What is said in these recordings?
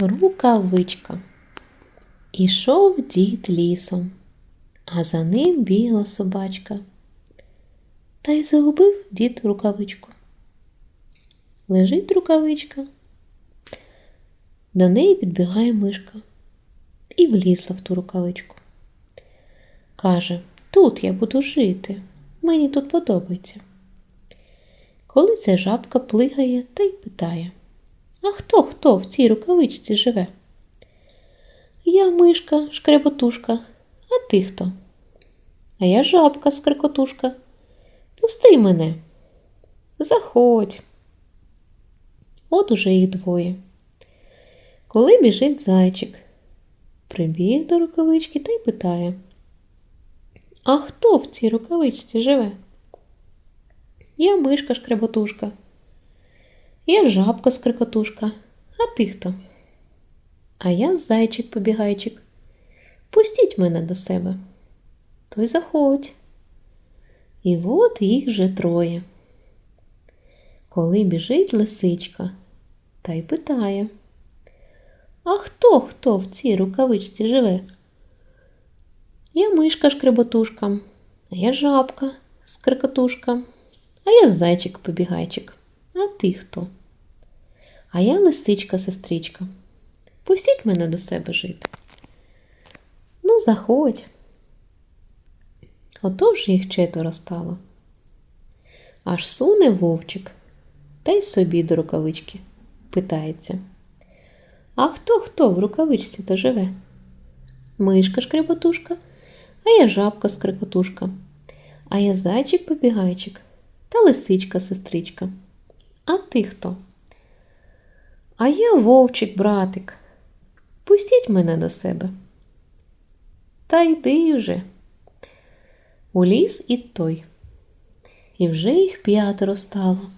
Рукавичка. Ішов дід лісом, а за ним бігла собачка. Та й загубив дід рукавичку. Лежить рукавичка. До неї підбігає мишка і влізла в ту рукавичку. Каже, тут я буду жити, мені тут подобається. Коли ця жабка плигає та й питає А хто хто в цій рукавичці живе? Я мишка, шкреботушка, а ти хто? А я жабка, скрикотушка. Пусти мене. Заходь. От уже їх двоє. Коли біжить зайчик, прибіг до рукавички та й питає А хто в цій рукавичці живе? Я мишка шкреботушка. Я жабка скрикотушка. А ти хто? А я зайчик побігайчик. Пустіть мене до себе. То й заходь. І от їх вже троє. Коли біжить лисичка та й питає А хто хто в цій рукавичці живе? Я мишка шкреботушка, а я жабка скрикотушка, а я зайчик побігайчик. А ти хто? А я лисичка сестричка. Пустіть мене до себе жити. Ну, заходь. Отож їх четверо стало. Аж суне вовчик, та й собі до рукавички питається. А хто хто в рукавичці то живе? Мишка шкреботушка, а я жабка скрикотушка, а я зайчик побігайчик та лисичка сестричка. А ти хто? А я вовчик, братик. Пустіть мене до себе. Та йди вже. У ліс і той. І вже їх п'ятеро стало.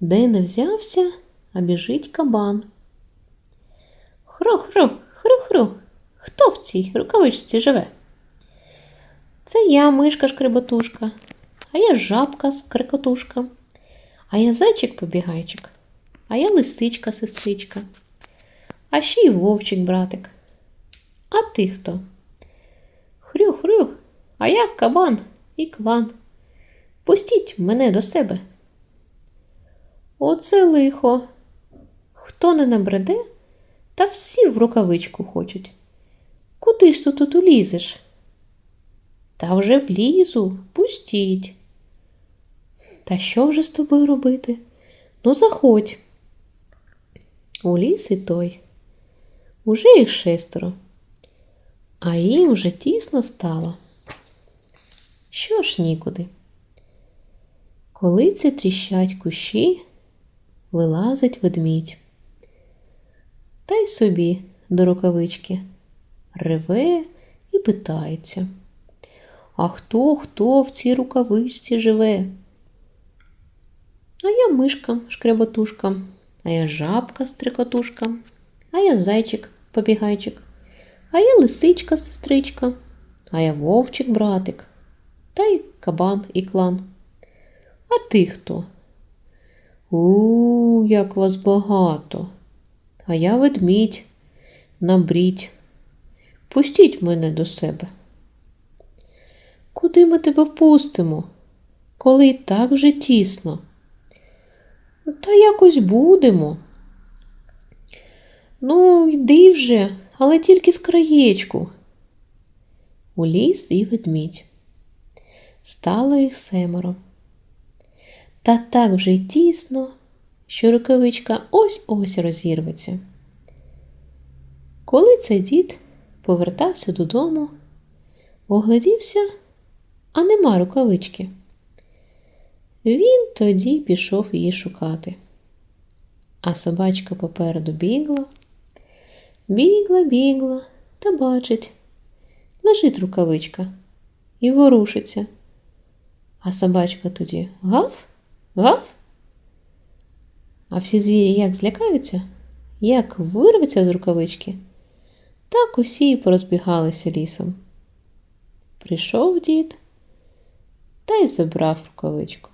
Де не взявся, а біжить кабан. Хру-хру, хру-хру. Хто в цій рукавичці живе? Це я, мишка шкреботушка, а я жабка скрикотушка, а я зайчик побігайчик, а я лисичка сестричка, а ще й вовчик братик. А ти хто? Хрю-хрю, а я кабан і клан. Пустіть мене до себе. Оце лихо. Хто не набреде, та всі в рукавичку хочуть. Куди ж ти тут улізеш? Та вже влізу, пустіть. Та що вже з тобою робити? Ну, заходь. У ліс і той. Уже їх шестеро, а їм вже тісно стало. Що ж нікуди? Коли це тріщать кущі, вилазить ведмідь. Та й собі до рукавички реве і питається. А хто хто в цій рукавичці живе? А я мишка шкреботушка, а я жабка стрикотушка, а я зайчик побігайчик, а я лисичка сестричка, а я вовчик братик, та й кабан і клан. А ти хто? У, як вас багато. А я ведмідь, набріть. Пустіть мене до себе. Куди ми тебе впустимо, коли і так вже тісно? Та якось будемо. Ну, йди вже, але тільки з краєчку. У ліс і ведмідь. Стало їх семеро. Та так вже й тісно, що рукавичка ось ось розірветься. Коли цей дід повертався додому, оглядівся, а нема рукавички. Він тоді пішов її шукати. А собачка попереду бігла, бігла, бігла та бачить, лежить рукавичка і ворушиться. А собачка тоді гав, гав. А всі звірі як злякаються, як вирветься з рукавички, так усі й порозбігалися лісом. Прийшов дід та й забрав рукавичку.